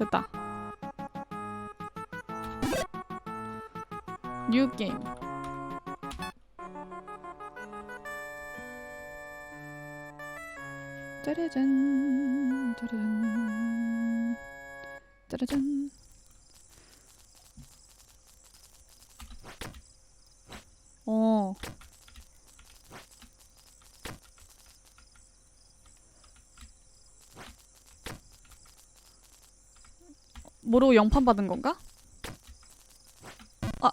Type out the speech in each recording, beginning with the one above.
됐다. 뉴 게임. 짜라잔 짜라잔 짜라잔 어 뭐로 영판 받은 건가? 아.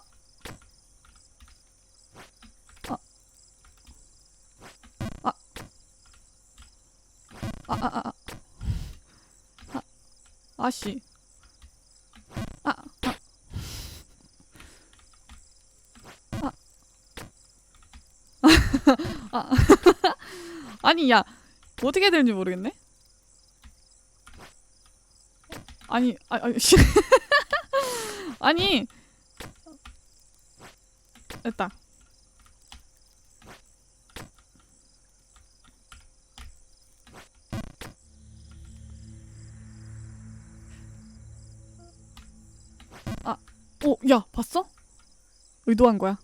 아. 아. 아, 아, 아. 아. 아씨. 아, 아. 아. 아. 아니, 야. 어떻게 해야 되는지 모르겠네? 아니, 아, 아니, 씨. 아니. 됐다. 아, 오, 야, 봤어? 의도한 거야.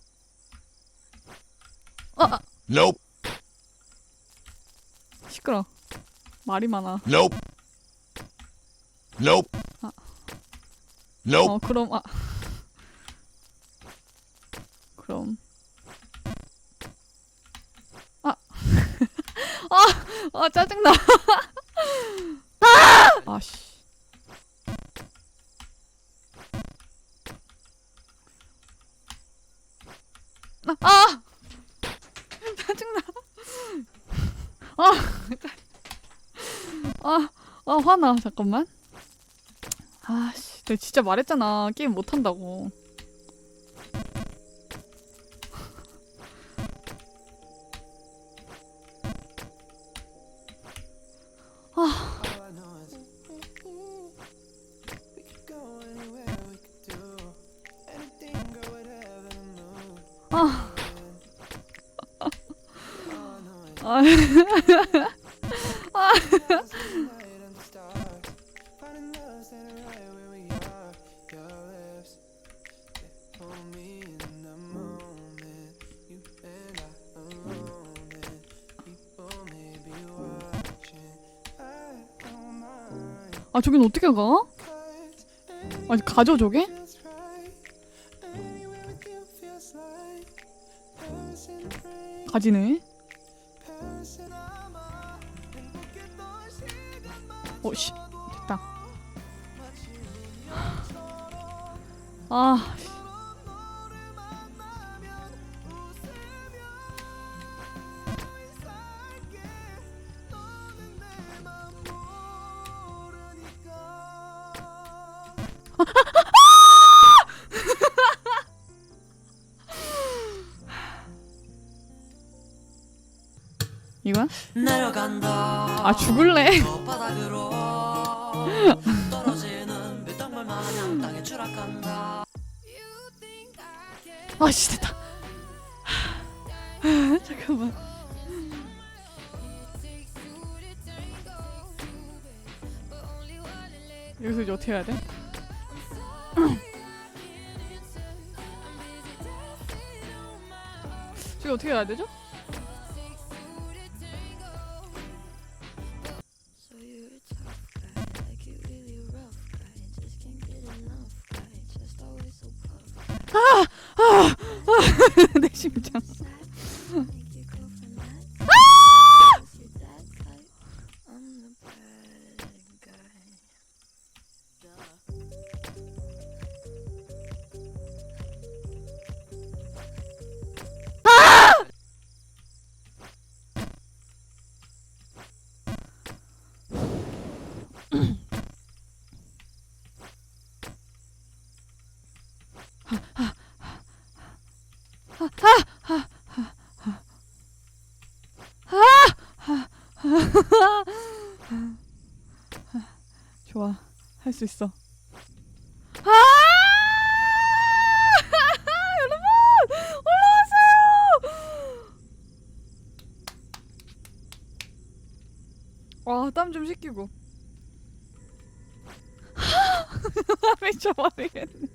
아, 아, Nope. 시끄러. 말이 많아. Nope. Nope. 아. Nope. 어, 그럼 아. 그럼. 아. 아, 아 짜증나. 아! 아씨. 아! 아! 짜증나. 아! 아, 아 화나. 잠깐만. 아씨, 내가 진짜 말했잖아. 게임 못한다고. 아, All I know 아, 저긴 어떻게 가? 아니, 가죠, 저게? 가지네. Paris in summer. 행복했던 시간만 어, 씨. 됐다. 아, 이거야? 아, 죽을래. 바닥으로 떨어지는 밀당물 마냥 땅에 추락한다 아, 씨, 됐다. 잠깐만. 여기서 이제 어떻게 해야 돼? 저기 어떻게 해야 되죠? So you're a 좋아. 할 수 있어. 아! 여러분! 올라왔어요! 와, 땀좀 식히고. 미쳐버리겠네.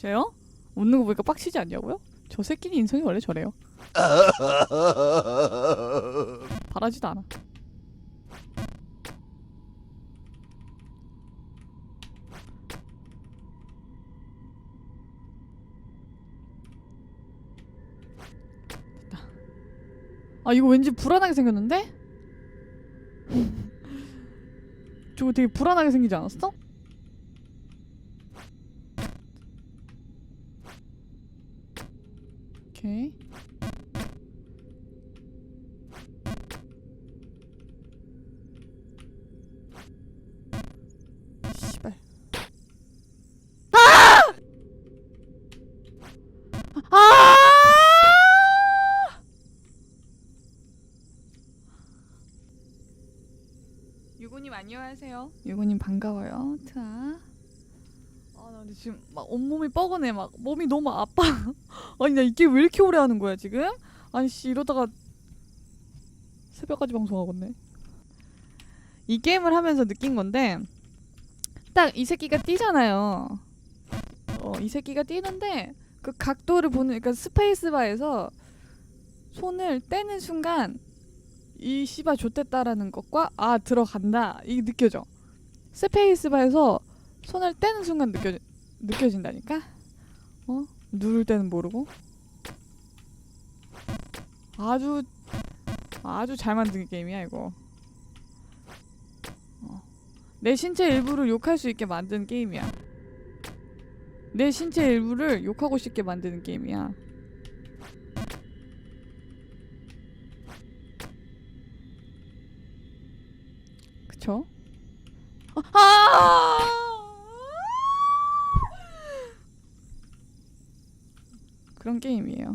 쟤요? 웃는 거 보니까 빡치지 않냐고요? 저 새끼는 인성이 원래 저래요. 바라지도 않아. 됐다. 아 이거 왠지 불안하게 생겼는데? 저거 되게 불안하게 생기지 않았어? 오케이. 씨발. 아! 아! 유고님 안녕하세요. 유고님 반가워요. 트아. 아, 나 근데 지금 막 온몸이 뻐근해. 막 몸이 너무 아파. 아니 나 이게 왜 이렇게 오래 하는 거야 지금? 아니 씨 이러다가 새벽까지 방송하겠네. 이 게임을 하면서 느낀 건데 딱 이 새끼가 뛰잖아요. 어, 이 새끼가 뛰는데 그 각도를 보는 그러니까 스페이스바에서 손을 떼는 순간 이 씨바 좋댔다라는 것과 아 들어간다 이게 느껴져. 스페이스바에서 손을 떼는 순간 느껴 느껴진다니까. 어? 누를 때는 모르고 아주 아주 잘 만든 게임이야 이거 어. 내 신체 일부를 욕할 수 있게 만든 게임이야 내 신체 일부를 욕하고 싶게 만드는 게임이야 그쵸? 아! 그런 게임이에요.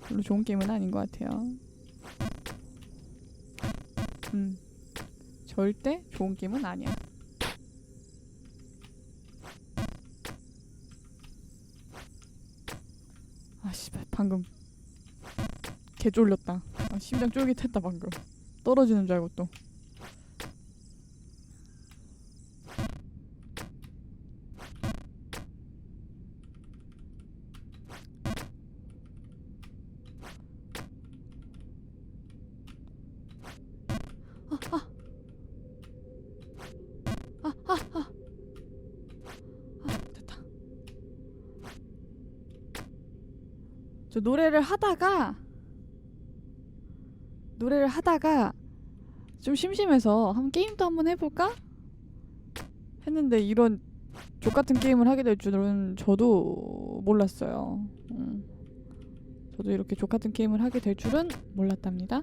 별로 좋은 게임은 아닌 것 같아요. 음, 절대 좋은 게임은 아니야. 아 씨발 방금 개 쫄렸다. 아, 심장 쫄깃했다 방금. 떨어지는 줄 알고 또. 됐다. 저 노래를 하다가 노래를 하다가 좀 심심해서 한번 게임도 한번 해볼까 했는데 이런 족 같은 게임을 하게 될 줄은 저도 몰랐어요. 음. 저도 이렇게 족 같은 게임을 하게 될 줄은 몰랐답니다.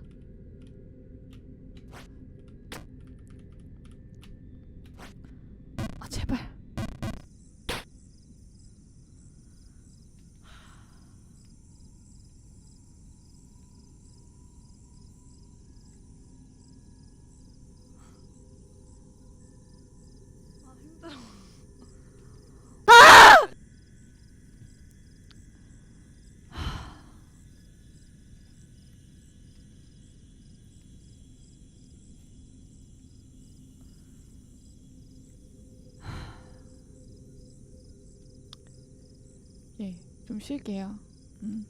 예, 좀 쉴게요. 음.